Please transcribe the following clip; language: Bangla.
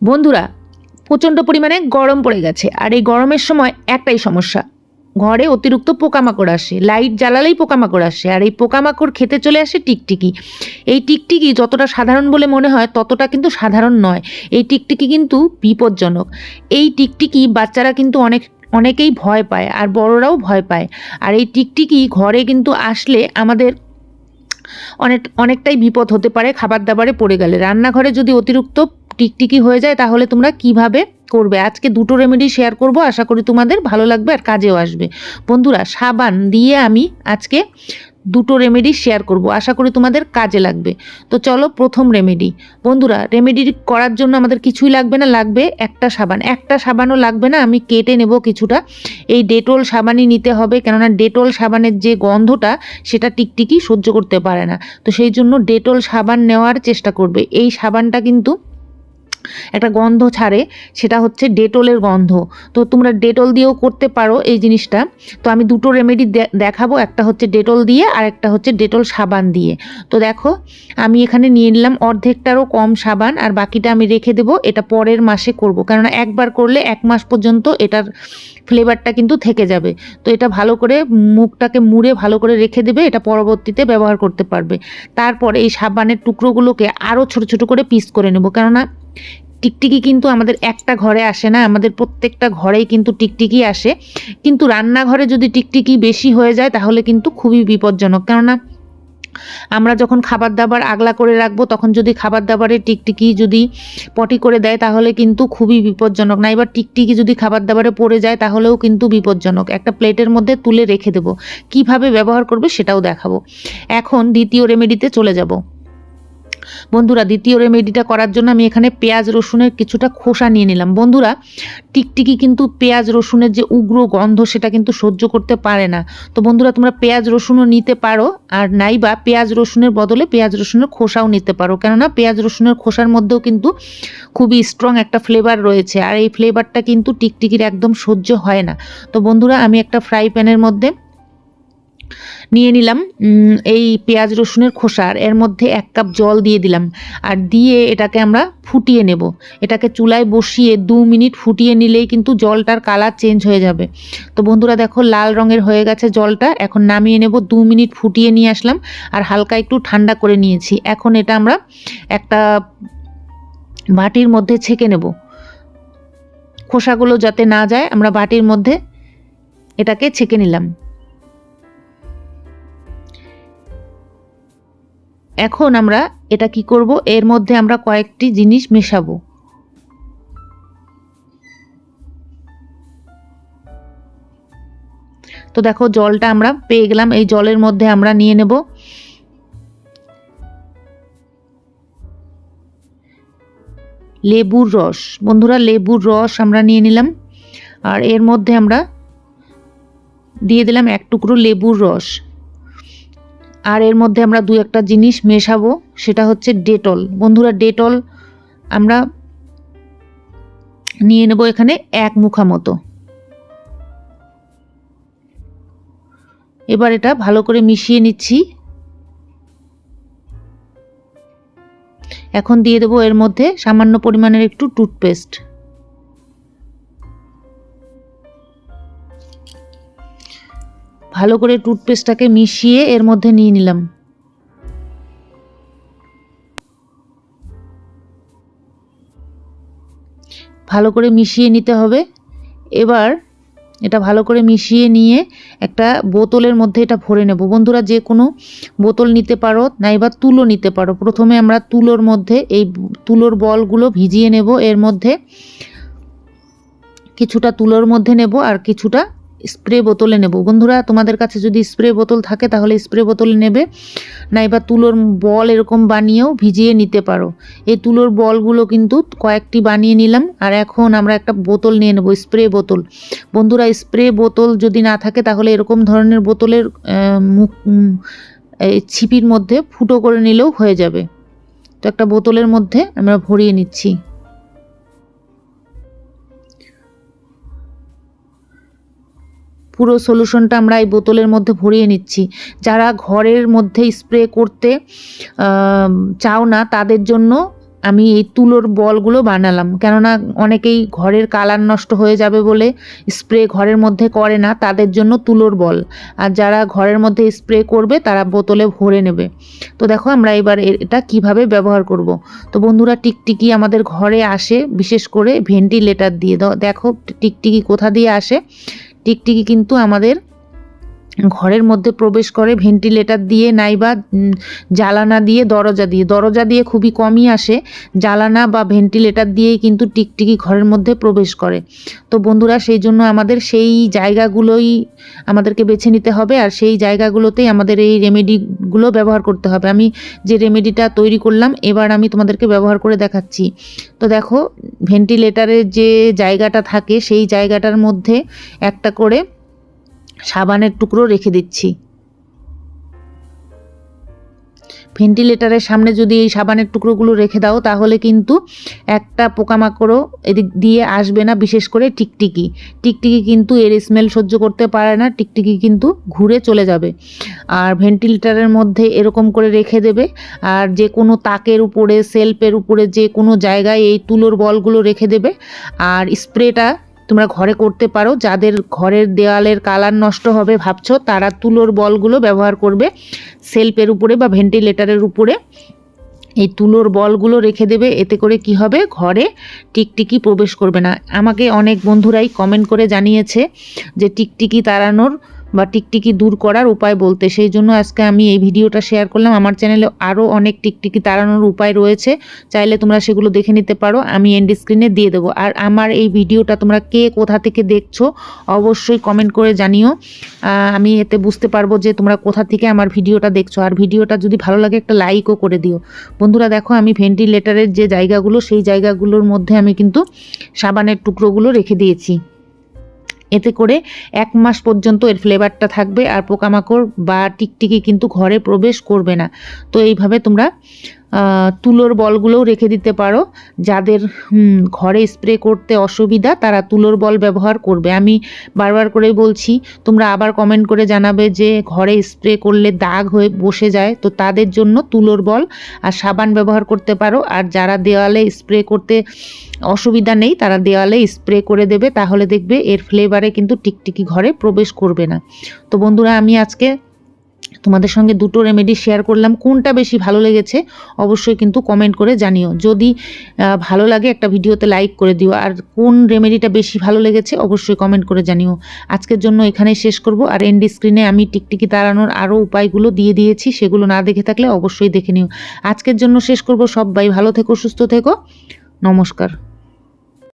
বন্ধুরা, প্রচণ্ড পরিমাণে গরম পড়ে গেছে আর এই গরমের সময় একটাই সমস্যা, ঘরে অতিরিক্ত পোকামাকড় আসে, লাইট জ্বালালেই পোকামাকড় আসে আর এই পোকামাকড় খেতে চলে আসে টিকটিকি। এই টিকটিকি যতটা সাধারণ বলে মনে হয় ততটা কিন্তু সাধারণ নয়, এই টিকটিকি কিন্তু বিপজ্জনক। এই টিকটিকি বাচ্চারা কিন্তু অনেক, অনেকেই ভয় পায় আর বড়রাও ভয় পায়। আর এই টিকটিকি ঘরে কিন্তু আসলে আমাদের অনেক, অনেকটাই বিপদ হতে পারে খাবার দাবারে পড়ে গেলে। রান্নাঘরে যদি অতিরিক্ত টিকটিকি হয়ে যায়, তাহলে তোমরা কীভাবে করবে? আজকে দুটো রেমেডি শেয়ার করব, আশা করি তোমাদের ভালো লাগবে আর কাজেও আসবে। বন্ধুরা, সাবান দিয়ে আমি আজকে দুটো রেমেডি শেয়ার করব। আশা করি তোমাদের কাজে লাগবে। তো চলো প্রথম রেমেডি বন্ধুরা রেমেডি করার জন্য আমাদের কিছুই লাগবে না, লাগবে একটা সাবান। একটা সাবানও লাগবে না, আমি কেটে নেব কিছুটা। এই ডেটল সাবানই নিতে হবে, কেননা ডেটল সাবানের যে গন্ধটা, সেটা টিকটিকি সহ্য করতে পারে না। তো সেই জন্য ডেটল সাবান নেওয়ার চেষ্টা করবে। এই সাবানটা কিন্তু একটা গন্ধ ছাড়ে, সেটা হচ্ছে ডেটলের গন্ধ। তো তোমরা ডেটল দিয়েও করতে পারো এই জিনিসটা। তো আমি দুটো রেমেডি দেখাবো, একটা হচ্ছে ডেটল দিয়ে আর একটা হচ্ছে ডেটল সাবান দিয়ে। তো দেখো, আমি এখানে নিয়ে নিলাম অর্ধেকটারও কম সাবান আর বাকিটা আমি রেখে দেবো, এটা পরের মাসে করব। কেননা একবার করলে এক মাস পর্যন্ত এটার ফ্লেভারটা কিন্তু থেকে যাবে। তো এটা ভালো করে মুখটাকে মুড়ে ভালো করে রেখে দেবে, এটা পরবর্তীতে ব্যবহার করতে পারবে। তারপরে এই সাবানের টুকরোগুলোকে আরও ছোট ছোট করে পিস করে নেব। কেননা টিকটিকি কিন্তু আমাদের একটা ঘরে আসে না, আমাদের প্রত্যেকটা ঘরেই কিন্তু টিকটিকি আসে। কিন্তু রান্নাঘরে যদি টিকটিকি বেশি হয়ে যায়, তাহলে কিন্তু খুবই বিপজ্জনক। কেননা আমরা যখন খাবার দাবার আগলা করে রাখব, তখন যদি খাবার দাবারে টিকটিকি যদি পটি করে দেয়, তাহলে কিন্তু খুবই বিপজ্জনক। না, এবার টিকটিকি যদি খাবার দাবারে পড়ে যায়, তাহলেও কিন্তু বিপজ্জনক। একটা প্লেটের মধ্যে তুলে রেখে দেবো। কীভাবে ব্যবহার করবে, সেটাও দেখাবো। এখন দ্বিতীয় রেমেডিতে চলে যাব। বন্ধুরা, দ্বিতীয় রেমেডিটা করার জন্য আমি এখানে পেঁয়াজ রসুনের কিছুটা খোসা নিয়ে নিলাম। বন্ধুরা, টিকটিকি কিন্তু পেঁয়াজ রসুনের যে উগ্র গন্ধ সেটা কিন্তু সহ্য করতে পারে না। তো বন্ধুরা, তোমরা পেঁয়াজ রসুনও নিতে পারো, আর নাইবা পেঁয়াজ রসুনের বদলে পেঁয়াজ রসুনের খোসাও নিতে পারো। কেননা, পেঁয়াজ রসুনের খোসার মধ্যেও কিন্তু খুবই স্ট্রং একটা ফ্লেভার রয়েছে, আর এই ফ্লেভারটা কিন্তু টিকটিকির একদম সহ্য হয় না। তো বন্ধুরা, আমি একটা ফ্রাই প্যানের মধ্যে নিয়ে নিলাম এই পেঁয়াজ রসুনের খোসার। এর মধ্যে এক কাপ জল দিয়ে দিলাম আর দিয়ে এটাকে আমরা ফুটিয়ে নেব। এটাকে চুলায় বসিয়ে দু মিনিট ফুটিয়ে নিলেই কিন্তু জলটার কালার চেঞ্জ হয়ে যাবে। তো বন্ধুরা দেখো, লাল রঙের হয়ে গেছে জলটা। এখন নামিয়ে নেব, দু মিনিট ফুটিয়ে নিয়ে আসলাম আর হালকা একটু ঠান্ডা করে নিয়েছি। এখন এটা আমরা একটা বাটির মধ্যে ছেঁকে নেব। খোসাগুলো যাতে না যায়, আমরা বাটির মধ্যে এটাকে ছেঁকে নিলাম। এখন আমরা এটা কি করব? এর মধ্যে আমরা কয়েকটি জিনিস মেশাবো। তো দেখো, জলটা আমরা পেয়ে গেলাম। এই জলের মধ্যে আমরা নিয়ে নেব। লেবুর রস। বন্ধুরা, লেবুর রস আমরা নিয়ে নিলাম। আর এর মধ্যে আমরা দিয়ে দিলাম এক টুকরো লেবুর রস। আর এর মধ্যে আমরা দু একটা জিনিস মেশাবো, সেটা হচ্ছে ডেটল। বন্ধুরা, ডেটল আমরা নিয়ে নেব এখানে এক মুখা মতো। এবার এটা ভালো করে মিশিয়ে নিচ্ছি। এখন দিয়ে দেবো এর মধ্যে সামান্য পরিমাণের একটু টুথপেস্ট। ভালো করে টুথপেস্টটাকে মিশিয়ে এর মধ্যে নিয়ে নিলাম। ভালো করে মিশিয়ে নিতে হবে। এবার এটা ভালো করে মিশিয়ে নিয়ে একটা বোতলের মধ্যে এটা ভরে নেব। বন্ধুরা, যে কোনো বোতল নিতে পারো, নাইবা তুলো নিতে পারো। প্রথমে আমরা তুলোর মধ্যে এই তুলোর বলগুলো ভিজিয়ে নেব। এর মধ্যে কিছুটা তুলোর মধ্যে নেব আর কিছুটা স্প্রে বোতলে নেব। বন্ধুরা, তোমাদের কাছে যদি স্প্রে বোতল থাকে, তাহলে স্প্রে বোতলে নেবে। নাইবা তুলোর বল এরকম বানিয়েও ভিজিয়ে নিতে পারো। এই তুলোর বলগুলো কিন্তু কয়েকটি বানিয়ে নিলাম, আর এখন আমরা একটা বোতল নিয়ে নেব, স্প্রে বোতল। বন্ধুরা, স্প্রে বোতল যদি না থাকে, তাহলে এরকম ধরনের বোতলের মুখ ছিপির মধ্যে ফুটো করে নিলেও হয়ে যাবে। তো একটা বোতলের মধ্যে আমরা ভরিয়ে নিচ্ছি। পুরো সলিউশনটা আমরা এই বোতলের মধ্যে ভরিয়ে নিচ্ছি। যারা ঘরের মধ্যে স্প্রে করতে চাও না, তাদের জন্য আমি এই তুলোর বলগুলো বানালাম। কেননা অনেকেই ঘরের কালার নষ্ট হয়ে যাবে বলে স্প্রে ঘরের মধ্যে করে না, তাদের জন্য তুলোর বল। আর যারা ঘরের মধ্যে স্প্রে করবে, তারা বোতলে ভরে নেবে। তো দেখো আমরা এবার এটা কীভাবে ব্যবহার করব। তো বন্ধুরা, টিকটিকি আমাদের ঘরে আসে, বিশেষ করে ভেন্টিলেটার দিয়ে। দেখো টিকটিকি কোথা দিয়ে আসে? টিকটিকি কিন্তু আমাদের ঘরের মধ্যে প্রবেশ করে ভেন্টিলেটর দিয়ে নাইবা জ্বালানা দিয়ে দরজা দিয়ে। দরজা দিয়ে খুবই কমই আসে। জ্বালানা বা ভেন্টিলেটর দিয়েই কিন্তু টিকটিকি ঘরের মধ্যে প্রবেশ করে। তো বন্ধুরা, সেই জন্য আমাদের সেই জায়গাগুলোই আমাদেরকে বেছে নিতে হবে আর সেই জায়গাগুলোতেই আমাদের এই রেমেডিগুলো ব্যবহার করতে হবে। আমি যে রেমেডিটা তৈরি করলাম, এবার আমি তোমাদেরকে ব্যবহার করে দেখাচ্ছি। তো দেখো ভেন্টিলেটারের যে জায়গাটা থাকে, সেই জায়গাটার মধ্যে একটা করে সাবানের টুকরো রেখে দিচ্ছি। ভেন্টিলেটারের সামনে যদি এই সাবানের টুকরোগুলো রেখে দাও, তাহলে কিন্তু একটা পোকামাকড়ও এদিক দিয়ে আসবে না, বিশেষ করে টিকটিকি। টিকটিকি কিন্তু এর স্মেল সহ্য করতে পারে না, টিকটিকি কিন্তু ঘুরে চলে যাবে। আর ভেন্টিলেটারের মধ্যে এরকম করে রেখে দেবে, আর যে কোনো তাকের উপরে, সেলফের উপরে যে কোনো জায়গায় এই তুলোর বলগুলো রেখে দেবে, আর স্প্রেটা তোমরা ঘরে করতে পারো। যাদের ঘরের দেওয়ালের কালার নষ্ট হবে ভাবছ, তারা তুলোর বলগুলো ব্যবহার করবে সেলফের উপরে বা ভেন্টিলেটারের উপরে। এই তুলোর বলগুলো রেখে দেবে, এতে করে কি হবে? ঘরে টিকটিকি প্রবেশ করবে না। আমাকে অনেক বন্ধুরাই কমেন্ট করে জানিয়েছে যে টিকটিকি তাড়ানোর বা টিকটিকি দূর করার উপায় বলতে, সেই জন্য আজকে আমি এই ভিডিওটা শেয়ার করলাম। আমার চ্যানেলে আরও অনেক টিকটিকি তাড়ানোর উপায় রয়েছে। চাইলে তোমরা সেগুলো দেখে নিতে পারো। আমি এন্ড স্ক্রিনে দিয়ে দেবো। আর আমার এই ভিডিওটা তোমরা কে কোথা থেকে দেখছ, অবশ্যই কমেন্ট করে জানিও। আমি এতে বুঝতে পারব যে তোমরা কোথা থেকে আমার ভিডিওটা দেখছ। আর ভিডিওটা যদি ভালো লাগে একটা লাইকও করে দিও। বন্ধুরা, দেখো আমি ভেন্টিলেটারের যে জায়গাগুলো, সেই জায়গাগুলোর মধ্যে আমি কিন্তু সাবানের টুকরোগুলো রেখে দিয়েছি। এতে করে এক মাস পর্যন্ত এর ফ্লেভারটা থাকবে আর পোকামাকড় বা টিকটিকি কিন্তু ঘরে প্রবেশ করবে না। তো এইভাবে তোমরা তুলোর বলগুলোও রেখে দিতে পারো। যাদের ঘরে স্প্রে করতে অসুবিধা, তারা তুলোর বল ব্যবহার করবে। আমি বারবার করেই বলছি, তোমরা আবার কমেন্ট করে জানাবে যে ঘরে স্প্রে করলে দাগ হয়ে বসে যায়, তো তাদের জন্য তুলোর বল আর সাবান ব্যবহার করতে পারো। আর যারা দেওয়ালে স্প্রে করতে অসুবিধা নেই, তারা দেওয়ালে স্প্রে করে দেবে, তাহলে দেখবে এর ফ্লেভারে কিন্তু টিকটিকি ঘরে প্রবেশ করবে না। তো বন্ধুরা, আমি আজকে তোমাদের সঙ্গে দুটো রেমেডি শেয়ার করলাম। কোনটা বেশি ভালো লেগেছে অবশ্যই কিন্তু কমেন্ট করে জানিও। যদি ভালো লাগে একটা ভিডিওতে লাইক করে দিও। আর কোন রেমেডিটা বেশি ভালো লেগেছে অবশ্যই কমেন্ট করে জানিও। আজকের জন্য এখানেই শেষ করব। আর এন্ড স্ক্রিনে আমি টিকটিকি তাড়ানোর আরও উপায়গুলো দিয়ে দিয়েছি। সেগুলো না দেখে থাকলে অবশ্যই দেখে নিও। আজকের জন্য শেষ করব। সবাই ভালো থেকো, সুস্থ থেকো। নমস্কার।